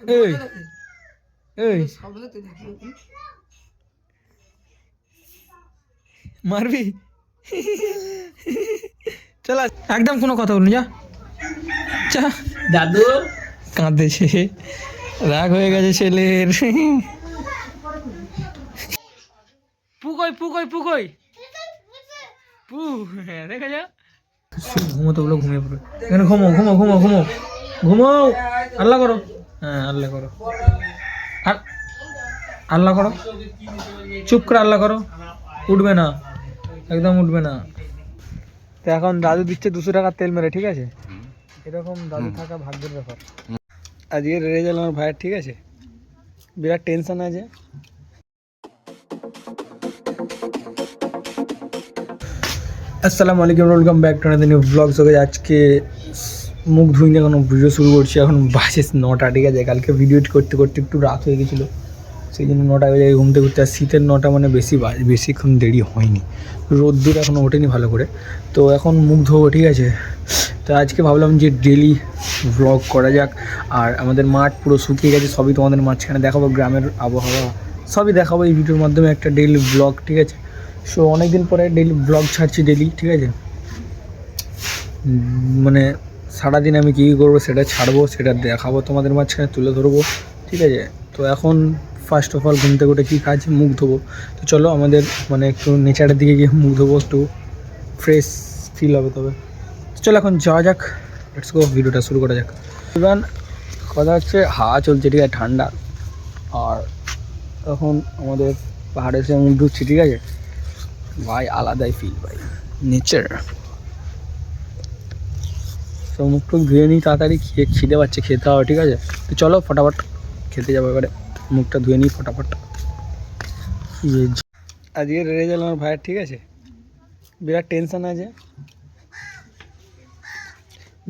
এই এই। মারবি? চল একদম কোনো কথা বলুন যা। চা দাদু। কাঁদেছে। রাগ হয়ে গেছে ছেলের। পুকই পুকই পুকই। পু হ্যাঁ দেখা যা ঘুমোতে বলো ঘুমিয়ে পড়ো। এখানে ঘুমো ঘুমো ঘুমো ঘুমো। ঘুমো। আল্লাহ করো। হ্যাঁ আল্লাহ করো। আর আল্লাহ করো। চুপ করে আল্লাহ করো। উঠবে না। একদম উঠবে না। তো এখন দাদু দিচ্ছে দুশো টাকার তেল মেরে ঠিক আছে? এরকম দাদু থাকা ভাগ্যের ব্যাপার। আজকে রেজাল্ট আমার ভাইয়ের ঠিক আছে? বিরাট টেনশন আছে। আসসালামু আলাইকুম welcome back to another new blog so আজকে মুখ ধুই না কোনো ভিডিও শুরু করছি, এখন বাজে নটা, ঠিক আছে? কালকে ভিডিও করতে করতে একটু রাত হয়ে গেছিল। সেই জন্য নটা বেজে ঘুমতে ঘুরতে আর শীতের নটা মানে বেশি বেশিক্ষণ দেরি হয়নি। রোদ্দুর এখনও ওঠেনি ভালো করে। তো এখন মুখ ধোবো, ঠিক আছে? তো আজকে ভাবলাম যে ডেলি ব্লগ করা যাক, আর আমাদের মাঠ পুরো শুকিয়ে গেছে, সবই তোমাদের মাঝখানে দেখাবো, গ্রামের আবহাওয়া। সবই দেখাবো এই ভিডিওর মাধ্যমে একটা ডেলি ব্লগ ঠিক আছে? সো অনেকদিন পরে ডেলি ব্লগ ছাড়ছি ডেলি ঠিক আছে? মানে সারাদিন আমি কী কী করব, সেটা ছাড়বো, সেটা দেখাবো তোমাদের মাঝখানে, তুলে ধরবো, ঠিক আছে? তো এখন ফার্স্ট অফ অল ঘুম থেকে উঠে কী কাজ মুখ ধোবো। তো চলো আমাদের মানে একটু নেচারের দিকে গিয়ে মুখ ধোবো, একটু ফ্রেশ ফিল হবে তবে। চলো এখন যাওয়া যাক লেটস গো ভিডিওটা শুরু করা যাক। এবার কথা হচ্ছে, হাওয়া চলছে, ঠিক আছে, ঠান্ডা। আর এখন আমাদের পাহাড়ে এসে মুখ ধুচ্ছি, ঠিক আছে? ভাই, আলাদাই ফিল ভাই। নেচার তো মুখ টুক ধুয়ে নিই তাড়াতাড়ি খেয়ে খিদে পাচ্ছে খেতে হবে ঠিক আছে? তো চলো ফটাফট খেতে যাব এবারে। মুখটা ধুয়ে নিই ফটাফট। ইয়ে আজকের রেজাল্ট আমার ভাইয়ের ঠিক আছে? বিরাট টেনশন আছে।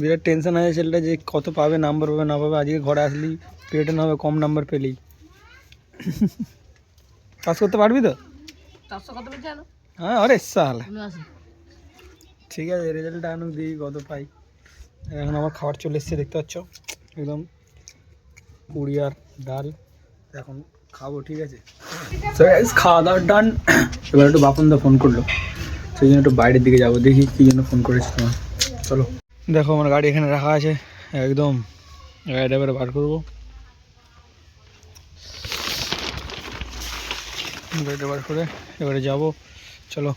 বিরাট টেনশন আছে ছেলেটা যে কত পাবে নাম্বার পাবে না পাবে। আজকে ঘরে আসলি পেটে না হবে কম নাম্বার পেলেই পাস করতে পারবি তো? হ্যাঁ আরে সাল ঠিক আছে রেজাল্টটা এখন দিই কত পাই। এখন আমার খাবার চলে এসছে, দেখতে পাচ্ছ? একদম পুরি ডাল। এখন খাব, ঠিক আছে? খাওয়া দাওয়ার ডান এবার একটু বাপনদা ফোন করল। সেই জন্য একটু বাইরের দিকে যাব, দেখি কী জন্য ফোন করেছে তোমার। চলো। দেখো, আমার গাড়ি এখানে রাখা আছে। একদম গাড়িটা এবারে বার করব। গাড়িটা বার করে এবারে যাব। চলো।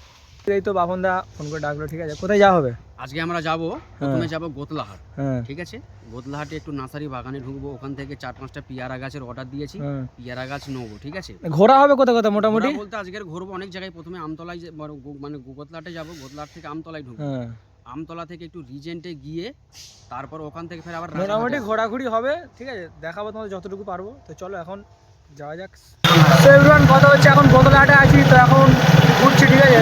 এই তো বাপনদা ফোন করে ডাকলো ঠিক আছে। কোথায় যাওয়া হবে? আজকে আমরা যাব প্রথমে যাব গোতলাহাট হ্যাঁ। ঠিক আছে? গোতলাহাটে একটু নার্সারি বাগানে ঢুকবো ওখান থেকে চার পাঁচটা পিয়ারা গাছের অর্ডার দিয়েছি হ্যাঁ। পিয়ারা গাছ নেব ঠিক আছে? ঘোরা হবে কোথায় কোথায় মোটামুটি? বলতে আজকের ঘুরবো অনেক জায়গায় প্রথমে আমতলায় মানে গোতলাহাটে যাব গোতলাহাট থেকে আমতলায় ঢুকবো। হ্যাঁ। আমতলা থেকে একটু রিজেন্টে গিয়ে তারপর ওখান থেকে ফের আবার মোটামুটি ঘোরাঘুরি হবে ঠিক আছে? দেখাবো তোমাদের যতটুকু পারব। তো চলো এখন যাওয়া যাক। কথা হচ্ছে এখন আছি তো এখন ঘুরছি ঠিক আছে?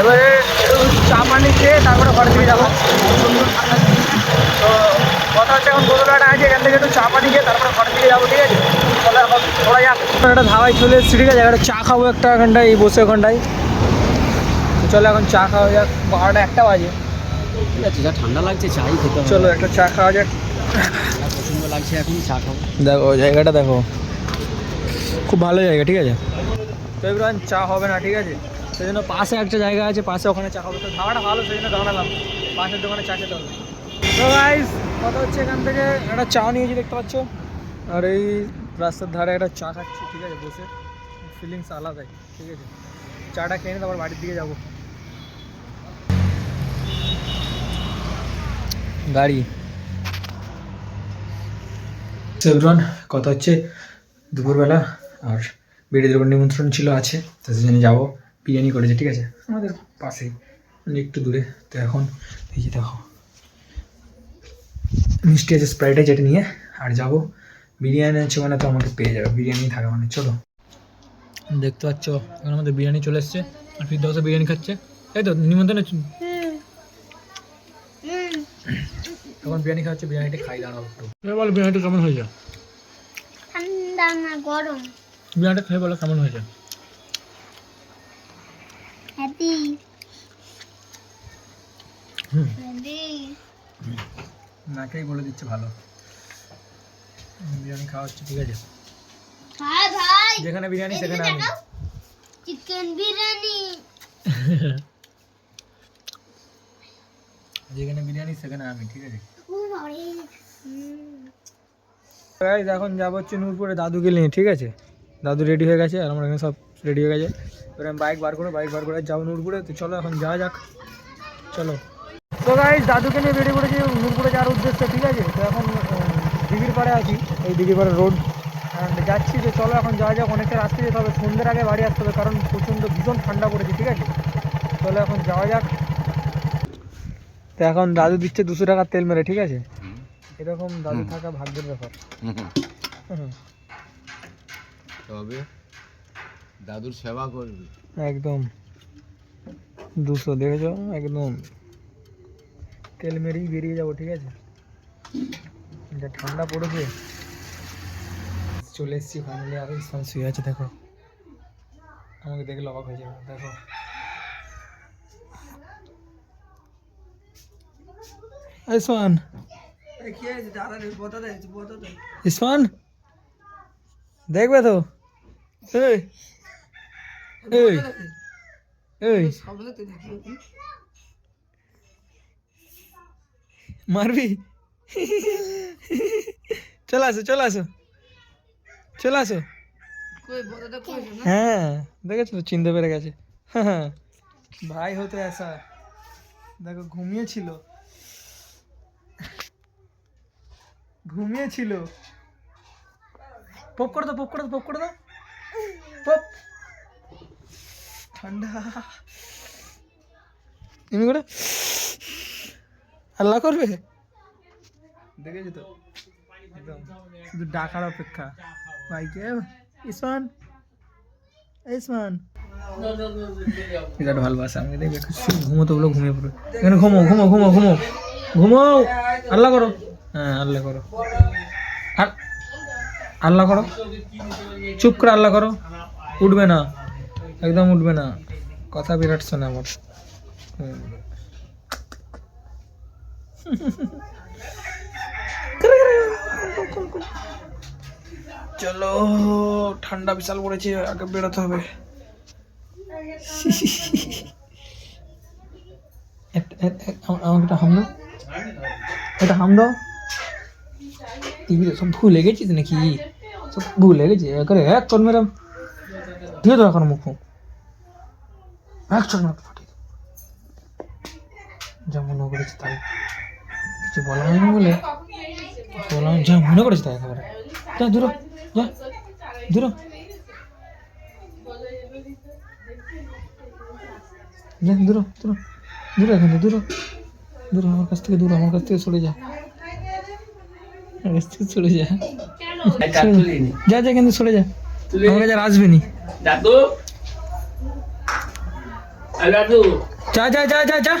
এবারে চা পানি খেয়ে তারপরে ঘরে যাব। তো কথা হচ্ছে এখন আছি এখান থেকে একটু চা পানি খেয়ে তারপরে ঘরে থেকে যাব ঠিক আছে? চলো এখন ঘোরা যাক। একটা ধাবায় চলে এসেছি ঠিক আছে? একটা চা খাব একটা ওখানটায় বসে ওখানটায় তো চলো এখন চা খাওয়া যাক বারোটা একটা বাজে। ঠিক আছে যা ঠান্ডা লাগছে চাই খেতে চলো একটা চা খাওয়া যাক। লাগছে এখন চা খাব। দেখো জায়গাটা দেখো। খুব ভালো জায়গা, ঠিক আছে? তো এবার চা হবে না, ঠিক আছে? সেই জন্য পাশে একটা জায়গা আছে, পাশে ওখানে চা হবে। তো ধাবাটা ভালো সেই জন্য দাঁড়ালাম। পাশের দোকানে চা খেতে হবে। তো গাইস কথা হচ্ছে এখান থেকে একটা চা নিয়েছি, দেখতে পাচ্ছ? আর এই রাস্তার ধারে একটা চা খাচ্ছি, ঠিক আছে, বসে। ফিলিংস আলাদাই, ঠিক আছে? চাটা খেয়ে নিয়ে তারপর বাড়ির দিকে যাব। গাড়ি। এভরিওয়ান কথা হচ্ছে দুপুরবেলা আর বেড়িদের উপর নিমন্ত্রণ ছিল আছে তো সেই জন্য যাব বিরিয়ানি করেছে ঠিক আছে? আমাদের পাশেই মানে একটু দূরে। তো এখন এই যে দেখো মিষ্টি আছে স্প্রাইট আছে এটা নিয়ে আর যাব বিরিয়ানি আছে মানে তো আমাকে পেয়ে যাবে বিরিয়ানি থাকা মানে চলো। দেখতে পাচ্ছ এখন আমাদের বিরিয়ানি চলে এসছে আর ফিরদাউসে বিরিয়ানি খাচ্ছে। তাই তো? নিমন্ত্রণে এখন বিরিয়ানি খাচ্ছে বিরিয়ানিটা খাই দাঁড়াও একটু। বল বিরিয়ানিটা কেমন হয়েছে ঠান্ডা না গরম। বিরিয়ানিটা খেয়ে বলো কেমন হয়েছে? হ্যাপি নাকেই বলে দিচ্ছে ভালো। বিরিয়ানি খাওয়া হচ্ছে ঠিক আছে? ভাই ভাই। যেখানে বিরিয়ানি সেখানে আমি। চিকেন বিরিয়ানি। যেখানে বিরিয়ানি সেখানে আমি ঠিক আছে? এখন যাব হচ্ছে নূরপুরে দাদুকে নিয়ে ঠিক আছে? দাদু রেডি হয়ে গেছে আর আমার এখানে সব রেডি হয়ে গেছে। এবার আমি বাইক বার করে বাইক বার করে যাব নূরপুরে। তো চলো এখন যাওয়া যাক। চলো। তো গাইজ দাদুকে নিয়ে বেরিয়ে পড়েছি নূরপুরে যাওয়ার উদ্দেশ্যে ঠিক আছে? তো এখন দিঘির পাড়ে আছি। এই দিঘির পাড়ে রোড যাচ্ছি যে চলো এখন যাওয়া যাক। অনেকটা রাস্তা যেতে হবে সন্ধ্যের আগে বাড়ি আসতে হবে কারণ প্রচণ্ড ভীষণ ঠান্ডা পড়েছে ঠিক আছে? চলো এখন যাওয়া যাক। তো এখন দাদু দিচ্ছে দুশো টাকার তেল মেরে ঠিক আছে? এরকম দাদু থাকা ভাগ্যের ব্যাপার। হুম। তবে দাদুর সেবা করবি। একদম। দুশো দেখেছ? একদম। তেল মেরেই বেরিয়ে যাব ঠিক আছে? যা ঠান্ডা পড়েছে। চলে এসেছি ফাইনালি আর ইসমান শুয়ে আছে দেখো। আমাকে দেখলে অবাক হয়ে যাবে দেখো। ইসমান ইসমান দেখবে তো? মারবি? চলে আসো চলে আসো। চলে আসো। হ্যাঁ দেখেছ তো, চিনতে পেরে গেছে। হ্যাঁ ভাই হতো এসা দেখো, ঘুমিয়েছিল। ঘুমিয়েছিল। পপ করে দাও পপ করে দাও পপ করে দাও। ঠান্ডা। এমনি করে। আল্লাহ করবে? দেখেছি তো? শুধু ডাকার অপেক্ষা। ভাইকে ইসমান। ইসমান। বিরাট ভালোবাসা আমি দেখবে শুধু ঘুমোতে বলো ঘুমিয়ে পড়বে। এখানে ঘুমো ঘুমো ঘুমো ঘুমো। ঘুমো! আল্লাহ করো। হ্যাঁ আল্লাহ করো। আল্লাহ করো। চুপ করে আল্লাহ করো। উঠবে না। একদম উঠবে না। কথা বিরাট শোনে আমার। চলো ঠান্ডা বিশাল পড়েছে আগে বেরোতে হবে। আমাকে একটা হাম দাও। একটা হাম দাও। টিভিতে সব ভুলে গেছিস নাকি? সব ভুলে গেছি? করে এক চল মেরাম দিয়ে দাও এখন মুখ। মুখ এক চল ফাটিয়ে যা মনে করেছে তাই। কিছু বলা হয়নি বলে? বলা যা মনে করেছে তাই একেবারে। যা দূর যা দূর। যা দূর দূর। দূর এখান দূর দূর আমার কাছ থেকে দূর আমার কাছ থেকে সরে যা। আমার কাছ থেকে সরে যা। যা যা কিন্তু সরে যা। আমার কাছে আসবে নি। দাদু। দাদু। যা যা যা যা যা।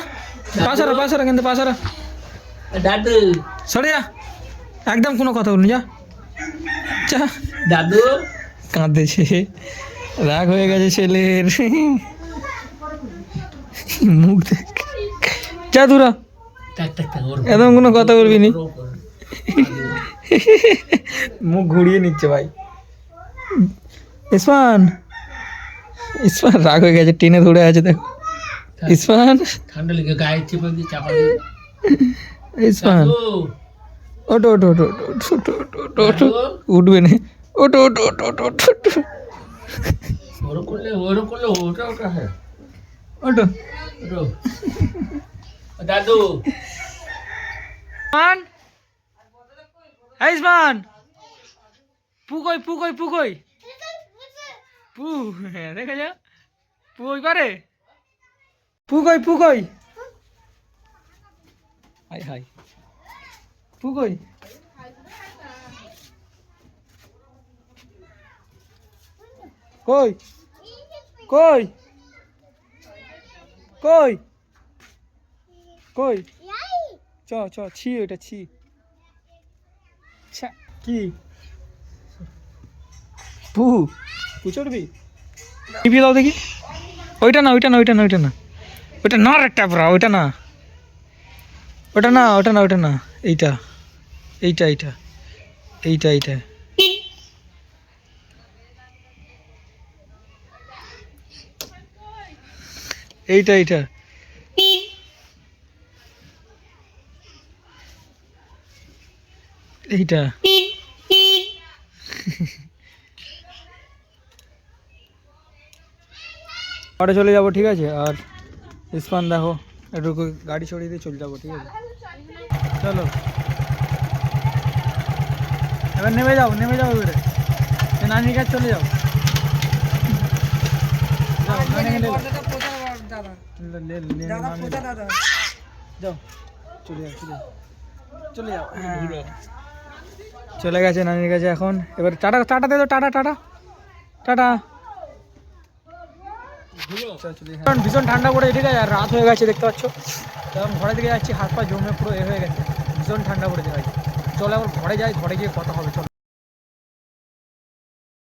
পাশারা পাশারা কিন্তু পাশারা। দাদু। সরে যা একদম কোনো কথা বলুন যা। যা। দাদু। কাঁদতেছে রাগ হয়ে গেছে ছেলের। মুখ দেখ। যা দূরা একদম কোনো কথা বলবি নি। মুখ ঘুরিয়ে নিচ্ছে ভাই। ইসমান ইসমান রাগ হয়ে গেছে টেনে ধরে আছে দেখো ইসমান ঠান্ডা লেগে গায়ে চেপে দিয়ে চাপা দিয়ে ইসমান দাদু ওটো ওটো ওটো ওটো ওটো ওটো ওটো উঠবে না ওটো ওটো ওটো ওটো ওটো ওটো ওরম করলে ওরম করলে ওটা ওটা হ্যাঁ ওটো ওটো দাদু মান আইসমান পুকই পুকই পুকই পু হ্যাঁ দেখে যা পু ওই পারে পুকই পুকই হাই হাই। পুকই কই? কই? কই? কই? চ চ, ছি ওইটা, ছি। কি? পু পু চড়বি টিপি দাও দেখি। ওইটা না ওইটা না ওইটা না ওইটা না। ওইটা না রে ট্যাপরা ওইটা না। ওটা না ওটা না ওটা না। এইটা এইটা এইটা এইটা এইটা। এইটা এইটা। এইটা। ঘরে চলে যাব ঠিক আছে আর ইসপান দেখো একটু গাড়ি ছড়িয়ে দিয়ে চলে যাব ঠিক আছে চলো এবার নেমে যাও নেমে যাও এবারে এ নানির কাছে চলে যাও যাও, নানিকে নিয়ে যাও। লে- লে- লে- নানি যাও। যাও চলে যাও চলে যাও চলে যাও হ্যাঁ। চলে গেছে নানির কাছে এখন এবার টাটা টাটা দে তো টাটা টাটা টাটা এখন ভীষণ ঠান্ডা পড়েছে ঠিক আছে আর রাত হয়ে গেছে, দেখতে পাচ্ছ। এবং ঘরে দিকে যাচ্ছি হাত পা জমে পুরো এ হয়ে গেছে। ভীষণ ঠান্ডা পড়েছে ভাই। চলো এখন ঘরে যাই, ঘরে গিয়ে কথা হবে, চলো।